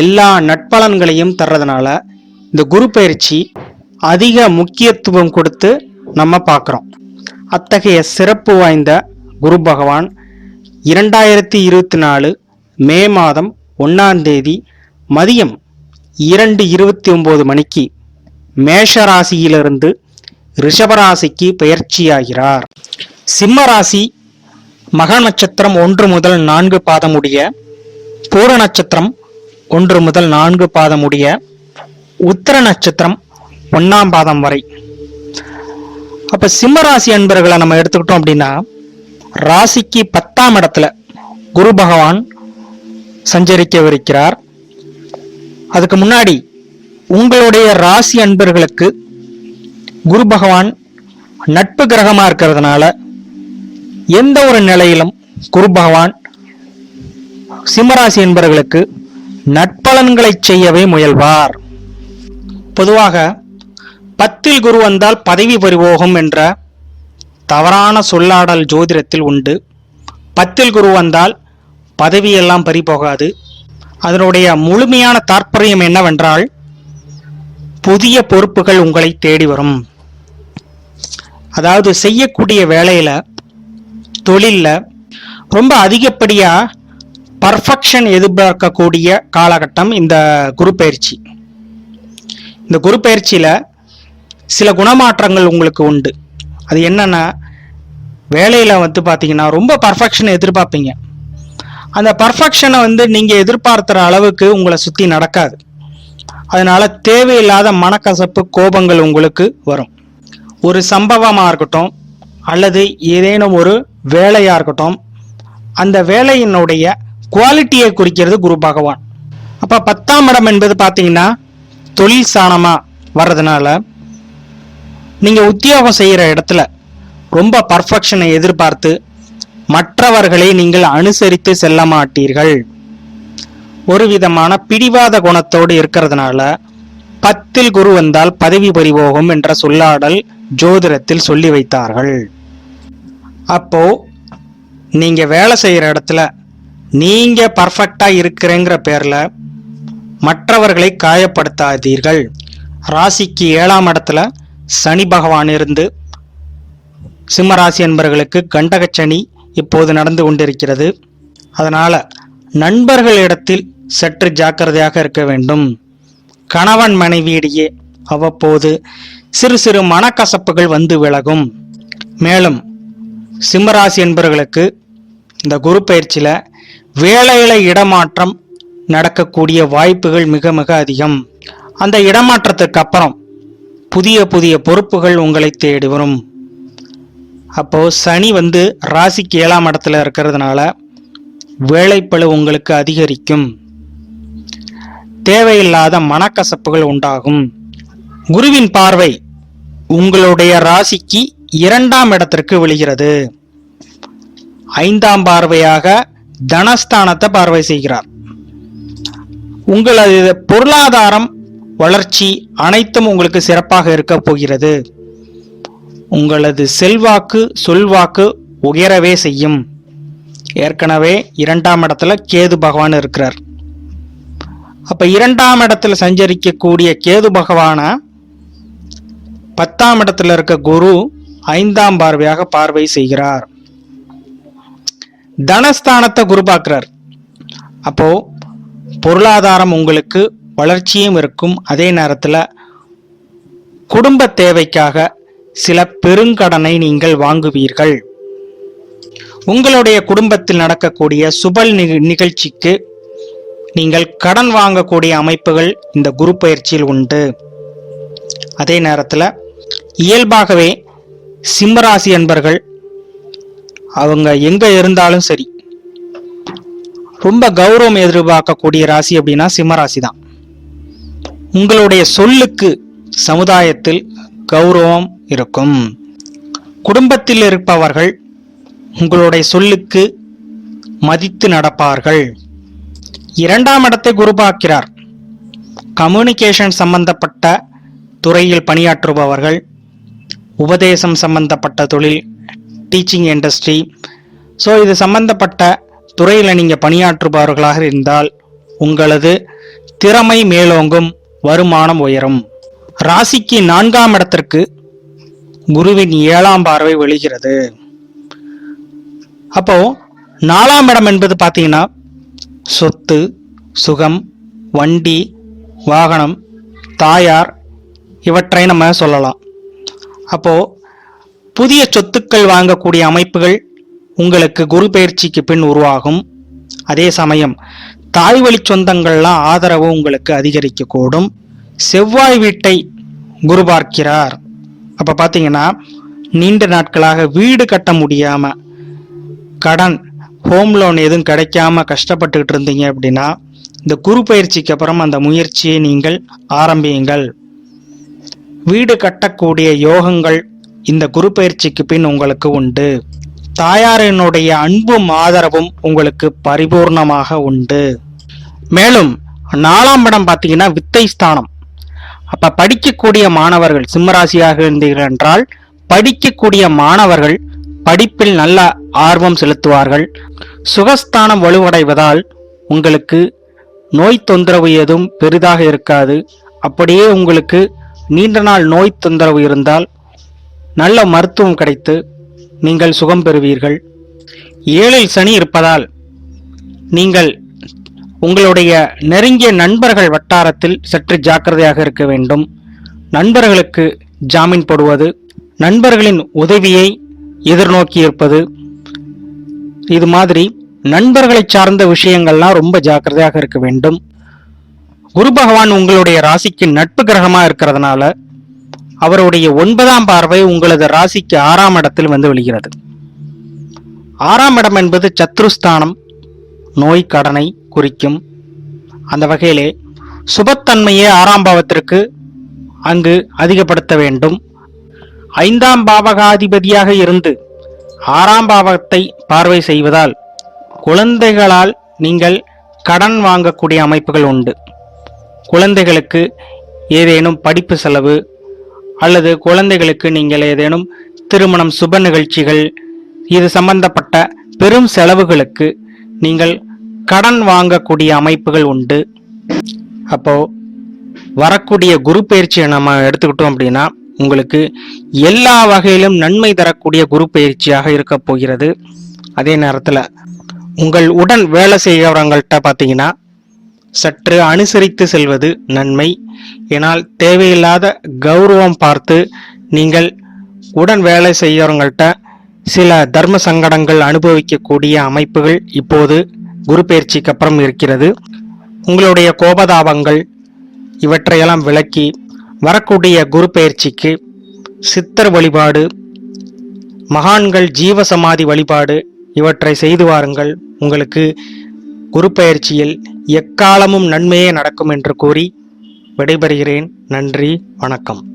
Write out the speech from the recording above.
எல்லா நட்பலன்களையும் தர்றதுனால இந்த குரு பயிற்சி அதிக முக்கியத்துவம் கொடுத்து நம்ம பார்க்குறோம். அத்தகைய சிறப்பு வாய்ந்த குரு பகவான் இரண்டாயிரத்தி இருபத்தி நாலு மே மாதம் ஒன்றாம் தேதி மதியம் இரண்டு இருபத்தி ஒம்பது மணிக்கு மேஷ ராசியிலிருந்து ரிஷபராசிக்கு பயிற்சியாகிறார். சிம்ம ராசி மக நட்சத்திரம் ஒன்று முதல் நான்கு பாதமுடைய பூர நட்சத்திரம் ஒன்று முதல் நான்கு பாதமுடைய உத்தர நட்சத்திரம் ஒன்னாம் பாதம் வரை. அப்ப சிம்ம ராசி அன்பர்களை நம்ம எடுத்துக்கிட்டோம் அப்படின்னா ராசிக்கு பத்தாம் இடத்துல குரு பகவான் சஞ்சரிக்கவிருக்கிறார். அதுக்கு முன்னாடி உங்களுடைய ராசி அன்பர்களுக்கு குரு பகவான் நட்பு கிரகமா இருக்கிறதுனால எந்த ஒரு நிலையிலும் குரு பகவான் சிம்மராசி என்பவர்களுக்கு நட்பலன்களை செய்யவே முயல்வார். பொதுவாக பத்தில் குரு வந்தால் பதவி பறிபோகும் என்ற தவறான சொல்லாடல் ஜோதிடத்தில் உண்டு. பத்தில் குரு வந்தால் பதவியெல்லாம் பறிபோகாது. அதனுடைய முழுமையான தாற்பயம் என்னவென்றால் புதிய பொறுப்புகள் உங்களை தேடி வரும். அதாவது செய்யக்கூடிய வேலையில் தொழிலில் ரொம்ப அதிகப்படியாக பர்ஃபெக்ஷன் எதிர்பார்க்கக்கூடிய காலகட்டம் இந்த குரு பயிற்சி இந்த குரு பயிற்சியில் சில குணமாற்றங்கள் உங்களுக்கு உண்டு. அது என்னென்னா வேலையில் வந்து பார்த்தீங்கன்னா ரொம்ப பர்ஃபெக்ஷன் எதிர்பார்ப்பீங்க. அந்த பர்ஃபெக்ஷனை வந்து நீங்கள் எதிர்பார்த்துற அளவுக்கு உங்களை சுற்றி நடக்காது. அதனால் தேவையில்லாத மனக்கசப்பு கோபங்கள் உங்களுக்கு வரும். ஒரு சம்பவமாக இருக்கட்டும் அல்லது ஏதேனும் ஒரு வேலையாக இருக்கட்டும் அந்த வேலையினுடைய குவாலிட்டியை குறிக்கிறது குரு பகவான். அப்போ பத்தாம் இடம் என்பது பார்த்தீங்கன்னா தொழில் சாணமாக வர்றதுனால நீங்கள் உத்தியோகம் செய்கிற இடத்துல ரொம்ப பர்ஃபெக்ஷனை எதிர்பார்த்து மற்றவர்களை நீங்கள் அனுசரித்து செல்ல மாட்டீர்கள். ஒரு விதமான பிடிவாத குணத்தோடு இருக்கிறதுனால பத்தில் குரு வந்தால் பதவி பறிபோகும் என்ற சொல்லாடல் ஜோதிடத்தில் சொல்லி வைத்தார்கள். அப்போ நீங்க வேலை செய்யற இடத்துல நீங்க பர்ஃபெக்டா இருக்கிறேங்கிற பேர்ல மற்றவர்களை காயப்படுத்தாதீர்கள். ராசிக்கு ஏழாம் இடத்துல சனி பகவான் இருந்து சிம்ம ராசி கண்டக கண்டகச்சனி இப்போது நடந்து கொண்டிருக்கிறது. அதனால் நண்பர்களிடத்தில் சற்று ஜாக்கிரதையாக இருக்க வேண்டும். கணவன் மனைவியிடையே அவ்வப்போது சிறு சிறு மனக்கசப்புகள் வந்து விலகும். மேலும் சிம்மராசி என்பவர்களுக்கு இந்த குரு பயிற்சியில் வேலையில இடமாற்றம் நடக்கக்கூடிய வாய்ப்புகள் மிக மிக அதிகம். அந்த இடமாற்றத்துக்கு அப்புறம் புதிய புதிய பொறுப்புகள் உங்களை தேடி வரும். அப்போ சனி வந்து ராசிக்கு ஏழாம் இடத்துல இருக்கிறதுனால வேலைப்பழு உங்களுக்கு அதிகரிக்கும். தேவையில்லாத மனக்கசப்புகள் உண்டாகும். குருவின் பார்வை உங்களுடைய ராசிக்கு இரண்டாம் இடத்திற்கு விழுகிறது. ஐந்தாம் பார்வையாக தனஸ்தானத்தை பார்வை செய்கிறார். உங்களது பொருளாதாரம் வளர்ச்சி அனைத்தும் உங்களுக்கு சிறப்பாக இருக்க போகிறது. உங்களது செல்வாக்கு சொல்வாக்கு உயரவே செய்யும். ஏற்கனவே இரண்டாம் இடத்துல கேது பகவான் இருக்கிறார். அப்ப இரண்டாம் இடத்துல சஞ்சரிக்கக்கூடிய கேது பகவான பத்தாம் இடத்துல இருக்க குரு ஐந்தாம் பார்வையாக பார்வை செய்கிறார். தனஸ்தானத்தை குரு பார்க்கிறார். அப்போ பொருளாதாரம் உங்களுக்கு வளர்ச்சியும் இருக்கும். அதே நேரத்தில் குடும்ப தேவைக்காக சில பெருங்கடனை நீங்கள் வாங்குவீர்கள். உங்களுடைய குடும்பத்தில் நடக்கக்கூடிய சுபல் நிகழ்ச்சிக்கு நீங்கள் கடன் வாங்கக்கூடிய அமைப்புகள் இந்த குரு பயிற்சியில் உண்டு. அதே நேரத்தில் இயல்பாகவே சிம்மராசி என்பர்கள் அவங்க எங்க இருந்தாலும் சரி. ரொம்ப கௌரவம் எதிர்பார்க்கக்கூடிய ராசி அப்படின்னா சிம்மராசி தான் உங்களுடைய சொல்லுக்கு சமுதாயத்தில் கௌரவம் இருக்கும். குடும்பத்தில் இருப்பவர்கள் உங்களுடைய சொல்லுக்கு மதித்து நடப்பார்கள். இரண்டாம் இடத்தை குருபாக்கிறார் கம்யூனிகேஷன் சம்பந்தப்பட்ட துறையில் பணியாற்றுபவர்கள் உபதேசம் சம்பந்தப்பட்ட தொழில் டீச்சிங் இண்டஸ்ட்ரி ஸோ இது சம்பந்தப்பட்ட துறையில் நீங்கள் பணியாற்றுபவர்களாக இருந்தால் உங்களது திறமை மேலோங்கும் வருமானம் உயரும். ராசிக்கு நான்காம் இடத்திற்கு குருவின் ஏழாம் பார்வை விழுகிறது. அப்போ நாலாம் இடம் என்பது பார்த்தீங்கன்னா சொத்து சுகம் வண்டி வாகனம் தாயார் இவற்றை நம்ம சொல்லலாம். அப்போது புதிய சொத்துக்கள் வாங்கக்கூடிய அமைப்புகள் உங்களுக்கு குரு பயிற்சிக்கு பின் உருவாகும். அதே சமயம் தாய் வழி சொந்தங்கள்லாம் ஆதரவு உங்களுக்கு அதிகரிக்கக்கூடும் செவ்வாய் வீட்டை குரு பார்க்கிறார். அப்போ பார்த்தீங்கன்னா நீண்ட நாட்களாக வீடு கட்ட முடியாமல் கடன் ஹோம் லோன் எதுவும் கிடைக்காம கஷ்டப்பட்டுக்கிட்டு இருந்தீங்க அப்படின்னா இந்த குரு பயிற்சிக்கு அப்புறம் அந்த முயற்சியை நீங்கள் ஆரம்பியுங்கள். வீடு கட்டக்கூடிய யோகங்கள் இந்த குரு பயிற்சிக்கு பின் உங்களுக்கு உண்டு. தாயாரினுடைய அன்பும் ஆதரவும் உங்களுக்கு பரிபூர்ணமாக உண்டு. மேலும் நாலாம் படம் பார்த்தீங்கன்னா வித்தை ஸ்தானம். அப்ப படிக்கக்கூடிய மாணவர்கள் சிம்மராசியாக இருந்தீர்கள் என்றால் படிக்கக்கூடிய மாணவர்கள் படிப்பில் நல்ல ஆர்வம் செலுத்துவார்கள். சுகஸ்தானம் வலுவடைவதால் உங்களுக்கு நோய் தொந்தரவு எதுவும் பெரிதாக இருக்காது. அப்படியே உங்களுக்கு நீண்ட நாள் நோய் தொந்தரவு இருந்தால் நல்ல மருத்துவம் கிடைத்து நீங்கள் சுகம் பெறுவீர்கள். ஏழில் சனி இருப்பதால் நீங்கள் உங்களுடைய நெருங்கிய நண்பர்கள் வட்டாரத்தில் சற்று ஜாக்கிரதையாக இருக்க வேண்டும். நண்பர்களுக்கு ஜாமீன் போடுவது நண்பர்களின் உதவியை எதிர்நோக்கி இருப்பது. இது மாதிரி நண்பர்களை சார்ந்த விஷயங்கள்லாம் ரொம்ப ஜாக்கிரதையாக இருக்க வேண்டும். குரு பகவான் உங்களுடைய ராசிக்கு நட்பு கிரகமாக இருக்கிறதுனால அவருடைய ஒன்பதாம் பார்வை உங்களது ராசிக்கு ஆறாம் இடத்தில் வந்து விழுகிறது. ஆறாம் இடம் என்பது சத்ருஸ்தானம் நோய் கடனை குறிக்கும். அந்த வகையிலே சுபத்தன்மையை ஆறாம் பாவத்திற்கு அங்கு அதிகப்படுத்த வேண்டும். ஐந்தாம் பாவகாதிபதியாக இருந்து ஆறாம் பாவத்தை பார்வை செய்வதால் குழந்தைகளால் நீங்கள் கடன் வாங்கக்கூடிய அமைப்புகள் உண்டு. குழந்தைகளுக்கு ஏதேனும் படிப்பு செலவு அல்லது குழந்தைகளுக்கு நீங்கள் ஏதேனும் திருமணம் சுப நிகழ்ச்சிகள் இது சம்பந்தப்பட்ட பெரும் செலவுகளுக்கு நீங்கள் கடன் வாங்கக்கூடிய அமைப்புகள் உண்டு. அப்போ வரக்கூடிய குரு பயிற்சியை நம்ம எடுத்துக்கிட்டோம் அப்படின்னா உங்களுக்கு எல்லா வகையிலும் நன்மை தரக்கூடிய குரு பயிற்சியாக இருக்க போகிறது. அதே நேரத்தில் உங்கள் உடன் வேலை செய்கிறவங்கள்ட்ட பார்த்தீங்கன்னா சற்று அனுசரித்து செல்வது நன்மை. ஏனால் தேவையில்லாத கௌரவம் பார்த்து நீங்கள் உடன் வேலை செய்கிறவங்கள்ட்ட சில தர்ம சங்கடங்கள் அனுபவிக்கக்கூடிய அமைப்புகள் இப்போது குரு பயிற்சிக்கு அப்புறம் இருக்கிறது. உங்களுடைய கோபதாபங்கள் இவற்றையெல்லாம் விளக்கி வரக்கூடிய குரு பயிற்சிக்கு சித்தர் வழிபாடு மகான்கள் ஜீவசமாதி வழிபாடு இவற்றை செய்து வாருங்கள். உங்களுக்கு குரு பயிற்சியில் எக்காலமும் நன்மையே நடக்கும் என்று கூறி விடைபெறுகிறேன். நன்றி வணக்கம்.